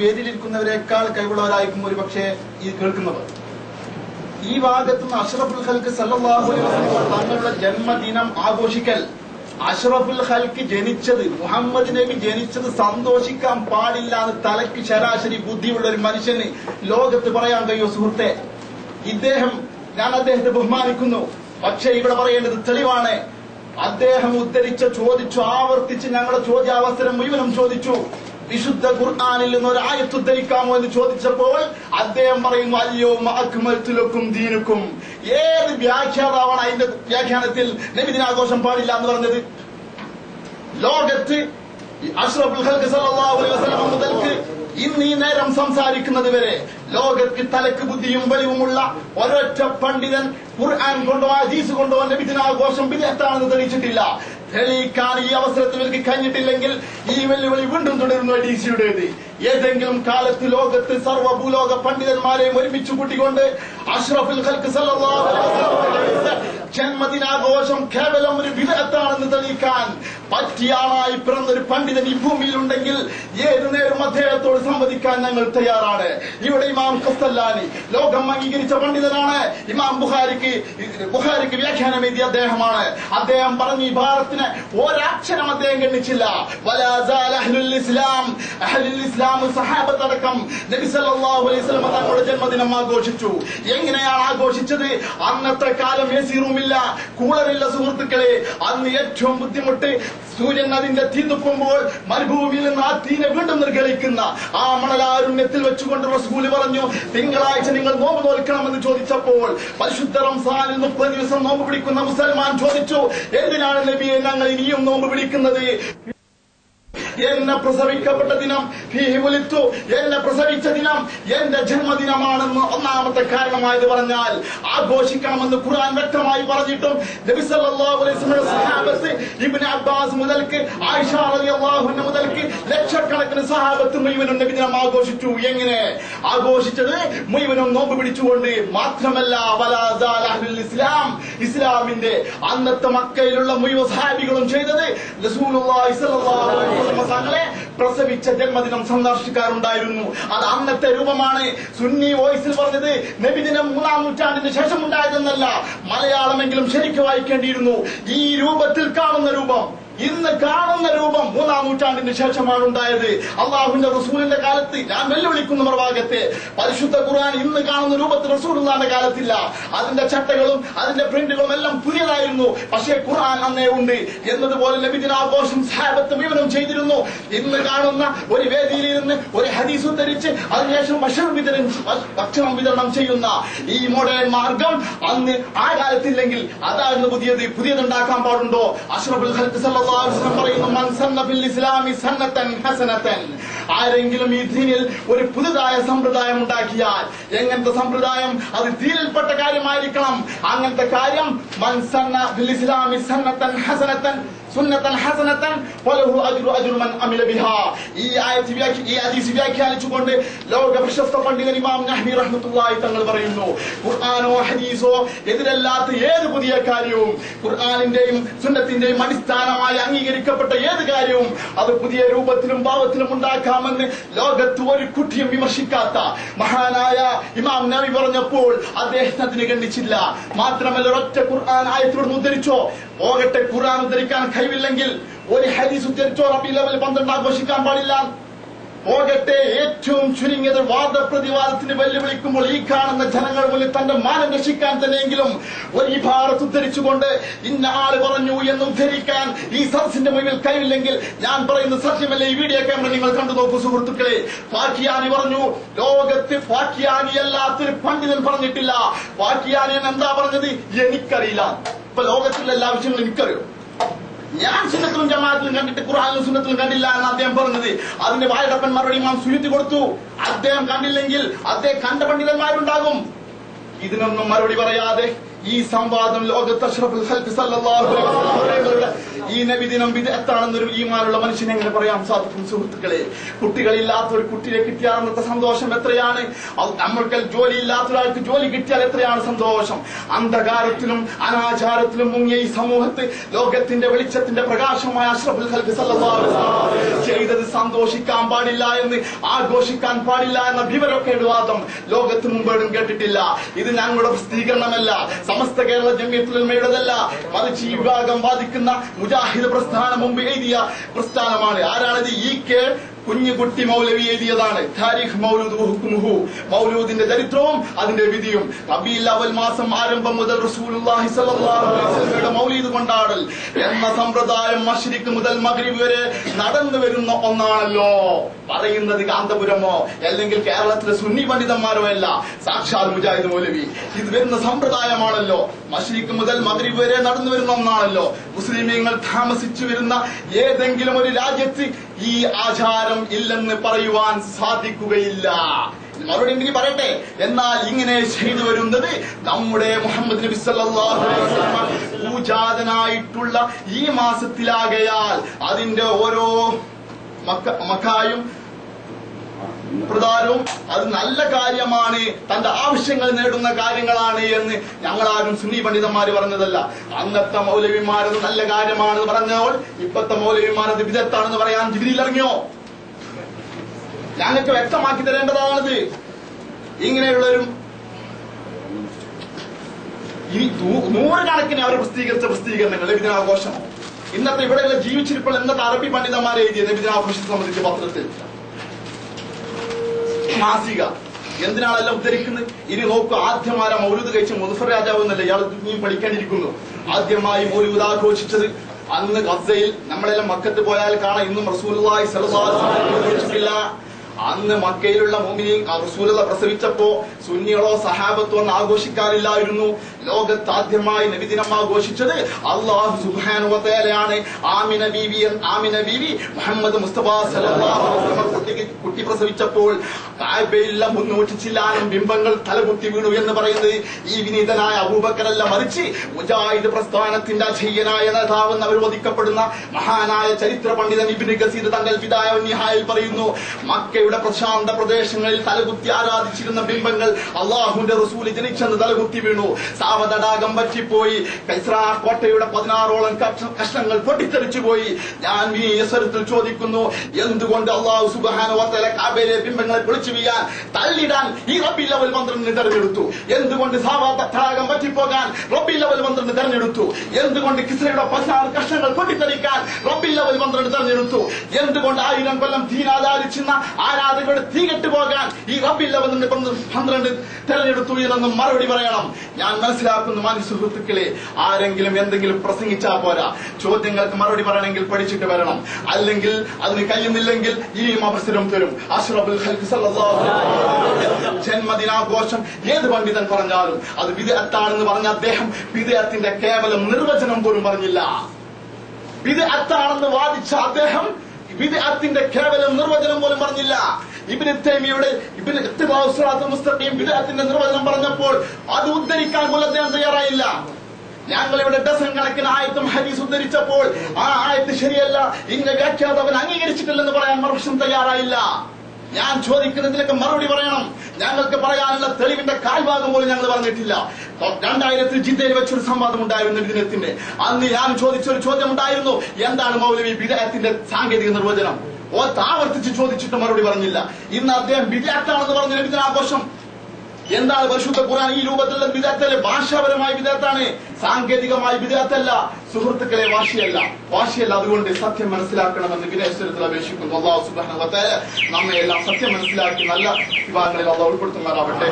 വേദിയിലിരിക്കുന്നവരെക്കാൾ കഴിവുള്ളവരായിരിക്കും ഒരു പക്ഷേ ഈ കേൾക്കുന്നത്. ഈ ഭാഗത്ത് നിന്ന് അഷ്റഫുൽ അലൈഹി വസല്ലം തങ്ങളുടെ ജന്മദിനം ആഘോഷിക്കൽ അഷ്റഫുൽ ഹൽക്ക് ജനിച്ചത് മുഹമ്മദ് നബി ജനിച്ചത് സന്തോഷിക്കാൻ പാടില്ല എന്ന് തലയ്ക്ക് ശരാശരി ബുദ്ധിയുള്ള ഒരു മനുഷ്യന് ലോകത്ത് പറയാൻ കഴിയോ സുഹൃത്തെ? ഇദ്ദേഹം ഞാൻ അദ്ദേഹത്തെ ബഹുമാനിക്കുന്നു. പക്ഷെ ഇവിടെ പറയേണ്ടത് തെളിവാണ്. അദ്ദേഹം ഉദ്ധരിച്ച ചോദിച്ചു ആവർത്തിച്ച് ഞങ്ങളുടെ ചോദ്യാവസരം മുഴുവനും ചോദിച്ചു. വിശുദ്ധ ഖുർആാനിൽ നിന്ന് ഒരു ആയത്ത് ഉദ്ധരിക്കാമോ എന്ന് ചോദിച്ചപ്പോൾ അദ്ദേഹം പറയുന്നു അയ്യോ അക്മൽത്തിലൊക്കും ദീനുക്കും. ഏത് വ്യാഖ്യാതാവാണ് അതിന്റെ വ്യാഖ്യാനത്തിൽ നബിദിനാഘോഷം പാടില്ല എന്ന് പറഞ്ഞത്? ലോകത്ത് അഷ്റഫുൽ മുതൽക്ക് ഇന്ന് ഈ നേരം സംസാരിക്കുന്നത് വരെ ലോകത്ത് തലക്ക് ബുദ്ധിയും വലിവുമുള്ള ഒരൊറ്റ പണ്ഡിതൻ ഖുർആൻ കൊണ്ടോ ഹദീസ് കൊണ്ടോ നബിദിനാഘോഷം വിദഗ്ധാണെന്ന് തെളിയിച്ചിട്ടില്ല. തെളിയിക്കാൻ ഈ അവസരത്തിൽ എനിക്ക് കഴിഞ്ഞിട്ടില്ലെങ്കിൽ ഈ വെല്ലുവിളി വീണ്ടും തുടരുന്നു ഡി സിയുടേത്. ഏതെങ്കിലും കാലത്ത് ലോകത്ത് സർവഭൂലോക പണ്ഡിതന്മാരെയും ഒരുമിച്ച് കൂട്ടിക്കൊണ്ട് അഷ്റഫുൽ ജന്മദിനാഘോഷം കേവലം ഒരു വിധത്താണെന്ന് തെളിയിക്കാൻ പറ്റിയ പിറന്നൊരു പണ്ഡിതൻ ഈ ഭൂമിയിൽ ഉണ്ടെങ്കിൽ ഏത് നേരം അദ്ദേഹത്തോട് സംവദിക്കാൻ ഞങ്ങൾ തയ്യാറാണ്. ഇവിടെ ഇമാം ഖസ്തല്ലാനി ലോകം അംഗീകരിച്ച പണ്ഡിതനാണ്. ഇമാം ബുഹാരിക്ക് ബുഹാരിക്ക് വ്യാഖ്യാനം എഴുതിയ അദ്ദേഹമാണ്. അദ്ദേഹം പറഞ്ഞു ഈ ഭാരത്തിന് ഒരക്ഷരം അദ്ദേഹം ഗണ്ണിച്ചില്ല. ഇസ്ലാം. ഇസ്ലാം നബി സല്ലല്ലാഹു അലൈഹി വസല്ലം തങ്ങളുടെ ജന്മദിനം ആഘോഷിച്ചു. എങ്ങനെയാണ് ആഘോഷിച്ചത്? അന്നത്തെ കാലം എ സി റൂമില്ല. കൂളറില്ല സുഹൃത്തുക്കളെ അന്ന് ഏറ്റവും ബുദ്ധിമുട്ട് സൂര്യൻ അതിന്റെ തീ തുപ്പുമ്പോൾ മരുഭൂമിയിൽ നിന്ന് ആ തീനെ വീണ്ടും നിർഗളിക്കുന്ന ആ മണലാരുണ്യത്തിൽ വെച്ചുകൊണ്ട് റസൂൽ പറഞ്ഞു തിങ്കളാഴ്ച നിങ്ങൾ നോമ്പ് നോൽക്കണമെന്ന് ചോദിച്ചപ്പോൾ പരിശുദ്ധ റംസാനിൽ മുപ്പത് ദിവസം നോമ്പ് പിടിക്കുന്ന മുസൽമാൻ ചോദിച്ചു എന്തിനാണ് നബിയെ ഞങ്ങൾ ഇനിയും നോമ്പ് പിടിക്കുന്നത്? എന്നെ പ്രസവിക്കപ്പെട്ട ദിനം ഉലിത്തു എന്നെ പ്രസവിച്ച ദിനം എന്റെ ജന്മദിനമാണെന്ന് ഒന്നാമത്തെ കാരണമായത് പറഞ്ഞാൽ ആഘോഷിക്കണമെന്ന് ഖുർആൻ വ്യക്തമായി പറഞ്ഞിട്ടും നബി സല്ലല്ലാഹു അലൈഹി വസല്ലം സഹാബത്ത് ഇബ്നു അബ്ബാസ് മുതൽക്ക് ആയിഷ റളിയല്ലാഹു അൻഹ മുതൽക്ക് ലക്ഷക്കണക്കിന് സഹാബത്ത് മുഴുവനും നബിദിനം ആഘോഷിച്ചു. എങ്ങനെ? ആഘോഷിച്ചത് മുഴുവനും നോമ്പ് പിടിച്ചുകൊണ്ട് മാത്രമല്ല ഇസ്ലാം ഇസ്ലാമിന്റെ അന്നത്തെ മക്കയിലുള്ള മുഴുവൻ സഹാബികളും ചെയ്തത് റസൂലുള്ളാഹി സ്വല്ലല്ലാഹു അലൈഹി വസല്ലം തങ്ങളെ പ്രസവിച്ച ജന്മദിനം സന്ദർശിക്കാറുണ്ടായിരുന്നു. അത് അന്നത്തെ രൂപമാണ്. സുന്നി വോയിസിൽ പറഞ്ഞത് നബിദിനം മൂന്നാം നൂറ്റാണ്ടിന് ശേഷം ഉണ്ടായതെന്നല്ല മലയാളമെങ്കിലും ശരിക്കും വായിക്കേണ്ടിയിരുന്നു. ഈ രൂപത്തിൽ കാണുന്ന രൂപം. ഇന്ന് കാണുന്ന രൂപം മൂന്നാം നൂറ്റാണ്ടിന് ശേഷമാണ് ഉണ്ടായത്. അള്ളാഹുവിന്റെ റസൂലിന്റെ കാലത്ത് ഞാൻ വെല്ലുവിളിക്കുന്ന മറുഭാഗത്തെ പരിശുദ്ധ ഖുർആൻ ഇന്ന് കാണുന്ന രൂപത്തിൽ റസൂലുള്ളാന്റെ കാലത്തില്ല. അതിന്റെ ചട്ടകളും അതിന്റെ പ്രിന്റുകളും എല്ലാം പുതിയതായിരുന്നു. പക്ഷേ ഖുർആൻ അന്നേ ഉണ്ട് എന്നതുപോലെ ലഭിതനാഘോഷം സാഹബത്ത് വിവരം ചെയ്തിരുന്നു. ഇന്ന് കാണുന്ന ഒരു വേദിയിൽ ഇരുന്ന് ഒരു ഹദീസ് ഉദ്ധരിച്ച് അതിനുശേഷം ഭക്ഷണം വിതരണം ഭക്ഷണം വിതരണം ചെയ്യുന്ന ഈ മോഡേൺ മാർഗം അന്ന് ആ കാലത്തില്ലെങ്കിൽ അതായിരുന്നു പുതിയത്. പുതിയതുണ്ടാക്കാൻ പാടുണ്ടോ? അഷ്റഫുൽ ഖൽഖ് സല്ലല്ലാഹു വസല്ലം പറയുന്നു മൻ സന്ന ഇസ്ലാമി സന്നത്തൻ ഹസനത്തൻ. ആരെങ്കിലും ഈ ദീനിൽ ഒരു പുതുതായ സമ്പ്രദായം ഉണ്ടാക്കിയാൽ എങ്ങനത്തെ സമ്പ്രദായം? അത് ദീനിൽപ്പെട്ട കാര്യമായിരിക്കണം. അങ്ങനത്തെ കാര്യം മൻസന്ന ബിൽ ഇസ്ലാമി സന്നത്തൻ ഹസനത്തൻ സുന്നത്തൻ ഹസനത്തൻ വലഹു അജ്റു അജ്റു മൻ അമില ബിഹാ. ഈ ആയത്ത് വ്യാഖ്യ ഈ ഹദീസ് വ്യാഖ്യാനിച്ചുകൊണ്ട് ലോക പ്രശസ്ത പണ്ഡിതൻ ഇമാം നഹ്മി റഹ്മത്തുള്ളാഹി തങ്ങൾ പറയുന്നു ഖുർആനോ ഹദീസോ എതിരല്ലാത്ത ഏത് പുതിയ കാര്യവും ഖുർആനിന്റെയും സുന്നത്തിന്റെയും അടിസ്ഥാനമായി അംഗീകരിക്കപ്പെട്ട ഏത് കാര്യവും അത് പുതിയ രൂപത്തിലും ഭാവത്തിലും ഉണ്ടാക്കാമെന്ന് ലോകത്ത് ഒരു കുട്ടിയും വിമർശിക്കാത്ത മഹാനായ ഇമാം നബി പറഞ്ഞപ്പോൾ അദ്ദേഹത്തിന് അതിനെ ഖണ്ഡിച്ചില്ല. മാത്രമല്ല ഒരൊറ്റ ഖുർആൻ ആയത്തോട് ഉദ്ധരിച്ചോ? പോകട്ടെ ഖുർആൻ ഉദ്ധരിക്കാൻ കഴിവില്ലെങ്കിൽ ഒരു ഹദീസ് ഉദ്ധരിച്ചോ? റബി ലെവൽ പന്ത്രണ്ട് ആഘോഷിക്കാൻ പാടില്ല. പോകട്ടെ ഏറ്റവും ചുരുങ്ങിയത് വാദപ്രതിവാദത്തിന് വെല്ലുവിളിക്കുമ്പോൾ ഈ കാണുന്ന ജനങ്ങൾ മുന്നിൽ തന്റെ മാനം രക്ഷിക്കാൻ തന്നെയെങ്കിലും ഒരു ഭാരത് ഉദ്ധരിച്ചുകൊണ്ട് ഇന്ന ആൾ പറഞ്ഞു എന്ന് ഉദ്ധരിക്കാൻ ഈ സദസ്സിന്റെ മുന്നിൽ കഴിവില്ലെങ്കിൽ ഞാൻ പറയുന്ന സത്യമല്ലേ? ഈ വീഡിയോ ക്യാമറ നിങ്ങൾ കണ്ടു നോക്കൂ സുഹൃത്തുക്കളെ. ഫാക്കിയാനി പറഞ്ഞു ലോകത്ത് ഫാക്കിയാനി അല്ലാത്തൊരു പണ്ഡിതൻ പറഞ്ഞിട്ടില്ല. ഫാക്കിയാനി എന്താ പറഞ്ഞത്? എനിക്കറിയില്ല. ഇപ്പൊ ലോകത്തിലുള്ള എല്ലാ വിഷയങ്ങളും എനിക്കറിയും? ഞാൻ സുന്നത്തിലും ജമാഅത്തിലും കണ്ടിട്ട് ഖുർആാനിലും സുന്നത്തിലും കണ്ടില്ല എന്ന് അദ്ദേഹം പറഞ്ഞത്. അതിന്റെ മറുപടി ഇമാം സുഹൃത്തി കൊടുത്തു. അദ്ദേഹം കണ്ടില്ലെങ്കിൽ അദ്ദേഹം കണ്ട പണ്ഡിതന്മാരുണ്ടാകും. ഇതിനൊന്നും മറുപടി പറയാതെ ഈ സംവാദം ലോകത്ത് അഷ്റഫുൽ പറയുന്നവരുടെ ഈ നബിദിനം വിദഗ്ധാണെന്നൊരു ഈമാനുള്ള മനുഷ്യനെ എങ്ങനെ പറയാം സാധിക്കും സുഹൃത്തുക്കളെ കുട്ടികളില്ലാത്ത ഒരു കുട്ടിയെ കിട്ടിയാൽ അന്നത്തെ സന്തോഷം എത്രയാണ്? നമ്മൾക്ക് ജോലി ഇല്ലാത്ത ഒരാൾക്ക് ജോലി കിട്ടിയാൽ എത്രയാണ് സന്തോഷം? അന്ധകാരത്തിലും അനാചാരത്തിലും മുങ്ങിയ ഈ സമൂഹത്ത് ലോകത്തിന്റെ വെളിച്ചത്തിന്റെ പ്രകാശമായ അഷ്റഫുൽ അലൈഹി വസല്ലം ചെയ്തത് സന്തോഷിക്കാൻ പാടില്ല എന്ന് ആഘോഷിക്കാൻ പാടില്ല എന്ന വിവരമൊക്കെ വാദം ലോകത്ത് മുമ്പേടും കേട്ടിട്ടില്ല. ഇത് ഞങ്ങളുടെ പ്രസിദ്ധീകരണമല്ല. സമസ്ത കേരള ജമ്യത്തിലുള്ളതല്ല മറിച്ച് ഈ വിഭാഗം വാദിക്കുന്ന മുജാഹിദ് പ്രസ്ഥാനം മുമ്പ് എഴുതിയ പ്രസ്ഥാനമാണ്. ആരാണത്? ഈ കെ കുഞ്ഞുകുട്ടി മൗലവി എഴുതിയതാണ്. താരിഖ് മൗലൂദ് വഹുക്കുമുഹു മൗലൂദിന്റെ ചരിത്രവും അതിന്റെ വിധിയും. റബീൽ അവൽ മാസം ആരംഭം മുതൽ റസൂലുള്ളാഹി സ്വല്ലല്ലാഹു മൗലീദ് കൊണ്ടാടൽ. എന്ന സമ്പ്രദായം മശ്രിക്ക് മുതൽ മഗ്രിബ് വരെ നടന്നു വരുന്ന ഒന്നാണല്ലോ. പറയുന്നത് കാന്തപുരമോ അല്ലെങ്കിൽ കേരളത്തിലെ സുന്നി പണ്ഡിതന്മാരോ അല്ല. സാക്ഷാൽ മുജാഹിദ് മൗലവി. ഇത് വരുന്ന സമ്പ്രദായമാണല്ലോ. മശ്രിക്ക് മുതൽ മഗ്രിബ് വരെ നടന്നു വരുന്ന ഒന്നാണല്ലോ. മുസ്ലിമീങ്ങൾ താമസിച്ചു വരുന്ന ഏതെങ്കിലും ഒരു രാജ്യത്ത് ഈ ആചാരം ഇല്ലെന്ന് പറയുവാൻ സാധിക്കുകയില്ല. മറുപടി ഉണ്ടെങ്കിൽ പറയട്ടെ? എന്നാൽ ഇങ്ങനെ ചെയ്തു വരുന്നത് നമ്മുടെ മുഹമ്മദ് നബി സല്ലല്ലാഹു അലൈഹി വസല്ലം പൂജാതനായിട്ടുള്ള ഈ മാസത്തിലാകയാൽ അതിന്റെ ഓരോ മക്ക മക്കായും പ്രധാനവും അത് നല്ല കാര്യമാണ് തന്റെ ആവശ്യങ്ങൾ നേടുന്ന കാര്യങ്ങളാണ് എന്ന് ഞങ്ങളാരും സുന്നി പണ്ഡിതന്മാര് പറഞ്ഞതല്ല. അന്നത്തെ മൗലവിമാരത് നല്ല കാര്യമാണെന്ന് പറഞ്ഞപ്പോൾ ഇപ്പത്തെ മൗലവിമാരത് വിദഗ്ധാണെന്ന് പറയാൻ ജിബിരിയിൽ ഇറങ്ങിയോ? ഞങ്ങൾക്ക് വ്യക്തമാക്കി തരേണ്ടതാണിത്. ഇങ്ങനെയുള്ളൊരു ഈ നൂ- നൂറുകണക്കിന് അവർ പ്രസിദ്ധീകരിച്ച പ്രസിദ്ധീകരണങ്ങൾ നബിദിനാഘോഷം ഇന്നത്തെ ഇവിടെയുള്ള ജീവിച്ചിരിപ്പോൾ ഇന്നത്തെ അറബി പണ്ഡിതന്മാർ എഴുതിയ നബിദിനാഘോഷത്തെ സംബന്ധിച്ച പത്രത്തിൽ. മാസിക എന്തിനാണെല്ലാം ഉദ്ധരിക്കുന്നത്? ഇനി നോക്കൂ ആദ്യമാരെ മൗലൂദ് കഴിച്ച മുസഫർ രാജാവ് എന്നല്ല ഇയാൾ നീ പഠിക്കാനിരിക്കുന്നു. ആദ്യമായി മൗലൂദ് ആഘോഷിച്ചത് അന്ന് ഗസയിൽ നമ്മളെല്ലാം മക്കത്ത് പോയാൽ കാണാം. ഇന്നും റസൂലുള്ളാഹി അന്ന് മക്കയിലുള്ള മോമിനിയും റസൂലത പ്രസവിച്ചപ്പോ സുന്നികളോ സഹാബത്തോ ഒന്നും ആഘോഷിക്കാറില്ലായിരുന്നു ലോകത്ത് ആദ്യമായി നബിദിനം ആഘോഷിച്ചത് അള്ളാഹു സുബാനുവത്തേലയാണ് ആമിന ബീവി ആമിന ബീവി മുഹമ്മദ് മുസ്തഫ കുട്ടി പ്രസവിച്ചപ്പോൾ മുന്നൂറ്റി ചില്ലാനും ബിംബങ്ങൾ തലകുത്തി വീണു എന്ന് പറയുന്നത് ഈ വിനീതനായ അബൂബക്കരല്ല മറിച്ച് മുജാഹിദ് പ്രസ്ഥാനത്തിന്റെ അജയ്യനായ നേതാവെന്ന് അവരോധിക്കപ്പെടുന്ന മഹാനായ ചരിത്ര പണ്ഡിതൻ ഇബിന് ഗസീദ് തങ്ങൾ പിതായ പറയുന്നു മക്കയുടെ പ്രശാന്ത പ്രദേശങ്ങളിൽ തലകുത്തി ആരാധിച്ചിരുന്ന ബിംബങ്ങൾ അള്ളാഹുന്റെ റസൂൽ ജനിച്ചെന്ന് തലകുത്തി വീണു. സാവതടാകം പറ്റിപ്പോയി. കോട്ടയുടെ പതിനാറോളം കഷ- കഷ്ണങ്ങൾ പൊട്ടിത്തെറിച്ചു പോയി. ഞാൻ ഈ അവസരത്തിൽ ചോദിക്കുന്നു എന്തുകൊണ്ട് അള്ളാഹു സുബാന കാബയിലെ ബിംബങ്ങളെ പൊളിച്ചു വീഴാൻ തള്ളിടാൻ ഈ റബ്ബി ലെവൽ മന്ത്രിനെ തെരഞ്ഞെടുത്തു? എന്തുകൊണ്ട് സാവാതടാകം പറ്റിപ്പോകാൻ റബ്ബി ലെവൽ മന്ത്രിനെ തെരഞ്ഞെടുത്തു? എന്തുകൊണ്ട് കിസ്രയുടെ പതിനാറ് കഷ്ണങ്ങൾ പൊട്ടിത്തെറിക്കാൻ റബ്ബി ലെവൽ മന്ത്രിനെ തെരഞ്ഞെടുത്തു? എന്തുകൊണ്ട് ആയിരം കൊല്ലം തീനാധാരിച്ചിരുന്ന ആരാധകരുടെ തീ കെട്ടുപോകാൻ ഈ റബി ലെവൽ പന്ത്രണ്ട് തെരഞ്ഞെടുത്തു എന്നൊന്നും മറുപടി പറയണം. ഞാൻ മനസ്സിലാക്കുന്നു മാന്യ സുഹൃത്തുക്കളെ ആരെങ്കിലും എന്തെങ്കിലും പ്രസംഗിച്ചാ പോരാ. ചോദ്യങ്ങൾക്ക് മറുപടി പറയണമെങ്കിൽ പഠിച്ചിട്ട് വരണം. അല്ലെങ്കിൽ അതിന് കഴിയുന്നില്ലെങ്കിൽ ഇനിയും അവസരം തരും. അഷ്റബുൽ ജന്മദിനാഘോഷം ഏത് പണ്ഡിതൻ പറഞ്ഞാലും അത് വിദഗ്ധാണെന്ന് പറഞ്ഞ അദ്ദേഹം വിദഗ്ധത്തിന്റെ കേവലം നിർവചനം പോലും പറഞ്ഞില്ല. വിദേഹത്താണെന്ന് വാദിച്ച അദ്ദേഹം വിദേഹത്തിന്റെ കേവലം നിർവചനം പോലും ഇബിന് തൈമിയുടെ ഇബിന് മുസ്തഖീം നിർവചനം പറഞ്ഞപ്പോൾ അത് ഉദ്ധരിക്കാൻ പോലും അദ്ദേഹം തയ്യാറായില്ല. ഞങ്ങൾ ഇവിടെ ഡസൻ കണക്കിന് ആയത്തും ഹദീസ് ഉദ്ധരിച്ചപ്പോൾ ആ ആയത്ത് ശരിയല്ല ഇങ്ങനെ വ്യാഖ്യാതവൻ അംഗീകരിച്ചിട്ടില്ലെന്ന് പറയാൻ മറുപക്ഷം തയ്യാറായില്ല. ഞാൻ ചോദിക്കുന്നതിനൊക്കെ മറുപടി പറയണം. ഞങ്ങൾക്ക് പറയാനുള്ള തെളിവിന്റെ കാൽഭാഗം പോലും ഞങ്ങൾ പറഞ്ഞിട്ടില്ല. രണ്ടായിരത്തിൽ ജിദ്ദയിൽ വെച്ചൊരു സംവാദം ഉണ്ടായിരുന്നു ഇതിനത്തിന്റെ അന്ന് ഞാൻ ചോദിച്ചൊരു ചോദ്യം ഉണ്ടായിരുന്നു. എന്താണ് മൗലവി വിദയത്തിന്റെ സാങ്കേതിക നിർവചനം? ഓ താവർത്തിച്ച് ചോദിച്ചിട്ട് മറുപടി പറഞ്ഞില്ല. ഇന്ന് അദ്ദേഹം വിദഗ്ധാണെന്ന് പറഞ്ഞ് ലഭിക്കുന്ന ആഘോഷം എന്താണ് പരിശുദ്ധ ഖുർആൻ ഈ രൂപത്തിലുള്ള വിദഗ്ധല്ലേ ഭാഷാപരമായ വിദഗ്ധാണ് സാങ്കേതികമായ വിദഗ്ധല്ല സുഹൃത്തുക്കളെ വാശിയല്ല. വാശിയല്ല അതുകൊണ്ട് സത്യം മനസ്സിലാക്കണമെന്ന് വിദേശത്തിൽ അപേക്ഷിക്കുന്നു. അള്ളാഹു സുബ്ഹാനഹു തആല നമ്മെ എല്ലാം സത്യം മനസ്സിലാക്കി നല്ല വിഭാഗങ്ങളിൽ അസ്സാം ഉൾപ്പെടുത്തുമാറാവട്ടെ.